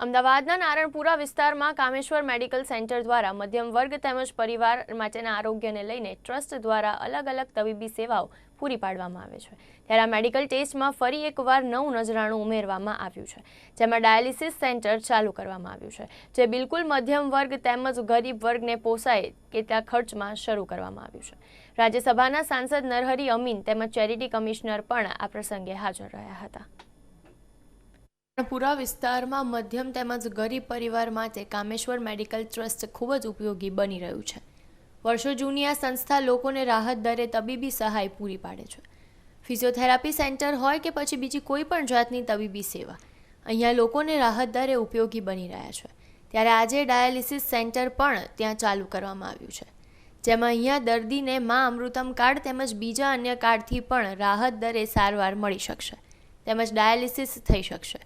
અમદાવાદના નારણપુરા વિસ્તારમાં Kameshwar medical centre દ્વારા મધ્યમ વર્ગ તેમજ પરિવાર માટેના આરોગ્યને લઈને ટ્રસ્ટ દ્વારા અલગ અલગ તબીબી સેવાઓ પૂરી પાડવામાં આવે છે. ત્યારે આ મેડિકલ ટેસ્ટમાં ફરી એકવાર નવું નજરાણું ઉમેરવામાં આવ્યું છે, જેમાં ડાયાલિસિસ સેન્ટર ચાલુ કરવામાં આવ્યું છે, જે બિલકુલ મધ્યમ વર્ગ તેમજ ગરીબ વર્ગને પોસાય કેટલા ખર્ચમાં શરૂ કરવામાં આવ્યું છે. રાજ્યસભાના સાંસદ નરહરી અમીન તેમજ ચેરિટી કમિશનર પણ આ પ્રસંગે હાજર રહ્યા હતા. પૂરા વિસ્તારમાં મધ્યમ તેમજ ગરીબ પરિવાર માટે કામેશ્વર મેડિકલ ટ્રસ્ટ ખૂબ જ ઉપયોગી બની રહ્યું છે. વર્ષો જૂની આ સંસ્થા લોકોને રાહત દરે તબીબી સહાય પૂરી પાડે છે. ફિઝિયોથેરાપી સેન્ટર હોય કે પછી બીજી કોઈ પણ જાતની તબીબી સેવા, અહીંયા લોકોને રાહત દરે ઉપયોગી બની રહ્યા છે. ત્યારે આજે ડાયાલિસિસ સેન્ટર પણ ત્યાં ચાલુ કરવામાં આવ્યું છે. જેમાં અહીંયા દર્દીને મા અમૃતમ કાર્ડ તેમજ બીજા અન્ય કાર્ડથી પણ રાહત દરે સારવાર મળી શકશે. તેમજ ડાયાલિસિસ થઈ શકશે.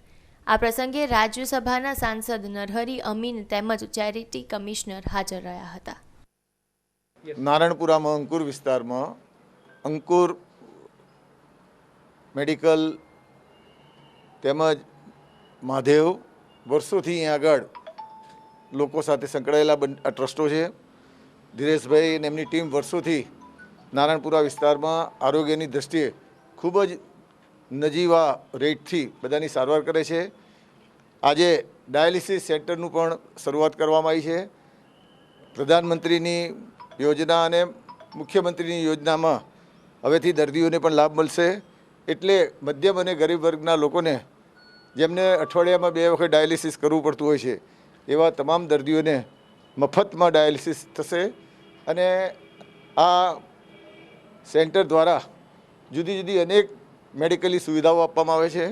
આ પ્રસંગે રાજ્યસભાના સાંસદ નરહરી અમીન તેમજ ચેરિટી કમિશનર હાજર રહ્યા હતા. નારણપુરામાં અંકુર વિસ્તારમાં અંકુર મેડિકલ તેમજ મહાદેવ વર્ષોથી અહીં આગળ લોકો સાથે સંકળાયેલા આ ટ્રસ્ટો છે. ધીરેશભાઈ અને એમની ટીમ વર્ષોથી નારણપુરા વિસ્તારમાં આરોગ્યની દ્રષ્ટિએ ખૂબ જ નજીવા રેટથી બધાની સારવાર કરે છે. આજે ડાયાલિસિસ સેન્ટરનું પણ શરૂઆત કરવામાં આવી છે. પ્રધાનમંત્રીની યોજના અને મુખ્યમંત્રીની યોજનામાં હવેથી દર્દીઓને પણ લાભ મળશે. એટલે મધ્યમ અને ગરીબ વર્ગના લોકોને જેમને અઠવાડિયામાં બે વખત ડાયાલિસિસ કરવું પડતું હોય છે, એવા તમામ દર્દીઓને મફતમાં ડાયાલિસિસ થશે. અને આ સેન્ટર દ્વારા જુદી જુદી અનેક મેડિકલી સુવિધાઓ આપવામાં આવે છે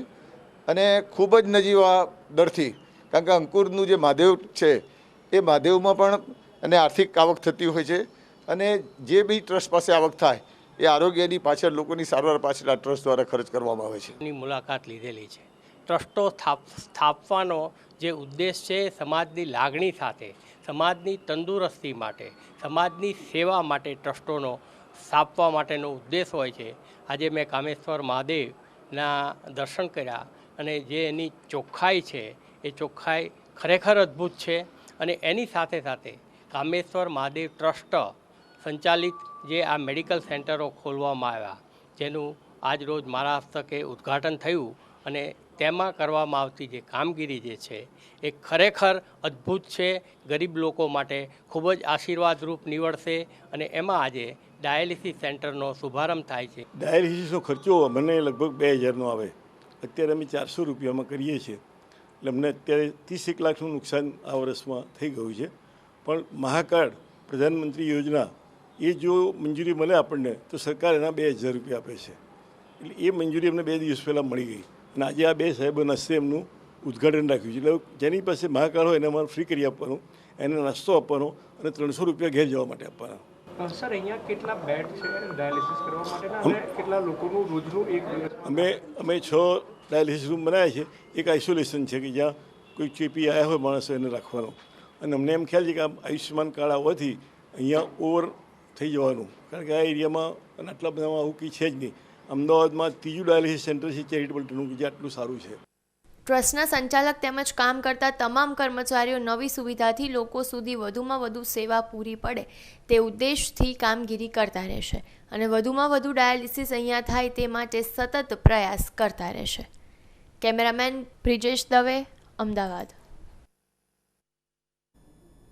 અને ખૂબ જ નજીવા દરથી કારણ કે અંકુરનું જે મહાદેવ છે, એ મહાદેવમાં પણ અને આર્થિક આવક થતી હોય છે અને જે બી ટ્રસ્ટ પાસે આવક થાય, એ આરોગ્યની પાછળ, લોકોની સારવાર પાછળ આ ટ્રસ્ટ દ્વારા ખર્ચ કરવામાં આવે છે. ની મુલાકાત લીધેલી છે. ટ્રસ્ટો સ્થાપ સ્થાપવાનો જે ઉદ્દેશ છે સમાજની લાગણી સાથે, સમાજની તંદુરસ્તી માટે, સમાજની સેવા માટે ટ્રસ્ટોનો સ્થાપવા માટેનો ઉદ્દેશ હોય છે. આજે મેં કામેશ્વર મહાદેવના દર્શન કર્યા અને જે એની ચોખ્ખાઈ છે, એ ચોખ્ખાઈ ખરેખર અદ્ભુત છે અને એની સાથે સાથે કામેશ્વર મહાદેવ ટ્રસ્ટ સંચાલિત જે આ મેડિકલ સેન્ટરો ખોલવામાં આવ્યા, જેનું આજ રોજ મારા હસ્તકે ઉદ્ઘાટન થયું અને તેમાં કરવામાં આવતી જે કામગીરી જે છે, એ ખરેખર અદ્ભુત છે. ગરીબ લોકો માટે ખૂબ જ આશીર્વાદરૂપ નીવડશે અને એમાં આજે ડાયાલિસિસ સેન્ટરનો શુભારંભ થાય છે. ડાયાલિસિસનો ખર્ચો મને લગભગ બે હજારનો આવે. અત્યારે અમે ચારસો રૂપિયામાં કરીએ છીએ. એટલે અમને અત્યારે ત્રીસ એક લાખનું નુકસાન આ વર્ષમાં થઈ ગયું છે. પણ મહાકાર્ડ પ્રધાનમંત્રી યોજના, એ જો મંજૂરી મળે આપણને, તો સરકાર એના બે હજાર રૂપિયા આપે છે. એટલે એ મંજૂરી અમને બે દિવસ પહેલાં મળી ગઈ. અને આજે આ બે સાહેબો નાસ્તે એમનું ઉદ્ઘાટન રાખ્યું છે. એટલે જેની પાસે મહાકાર્ડ હોય એને અમારે ફ્રી કરી આપવાનું, એને નાસ્તો આપવાનો અને ત્રણસો રૂપિયા ઘેર જવા માટે આપવાના. સર અહીંયા કેટલા બેડ છે ડાયાલિસિસ કરવા માટેના અને કેટલા લોકોનું રોજનું એક અમે અમે છ ડાયાલિસિસ રૂમ બનાવ્યા છે. એક આઇસોલેશન છે કે જ્યાં કોઈ ચેપી આવ્યા હોય માણસો એને રાખવાનો. અને અમને એમ ખ્યાલ છે કે આ આયુષ્યમાન કાર્ડ આવવાથી અહીંયા ઓવર થઈ જવાનું. કારણ કે આ એરિયામાં અને આટલા બધામાં આવું કંઈ છે જ નહીં. અમદાવાદમાં ત્રીજું ડાયાલિસિસ સેન્ટર છે ચેરિટેબલ ટ્રસ્ટનું કે જે આટલું સારું છે. ટ્રસ્ટના સંચાલક તેમજ કામ કરતા તમામ કર્મચારીઓ નવી સુવિધાથી લોકો સુધી વધુમાં વધુ સેવા પૂરી પડે તે ઉદ્દેશથી કામગીરી કરતા રહેશે અને વધુમાં વધુ ડાયાલિસિસ અહીંયા થાય તે માટે સતત પ્રયાસ કરતા રહેશે. કેમેરામેન બ્રિજેશ દવે, અમદાવાદ.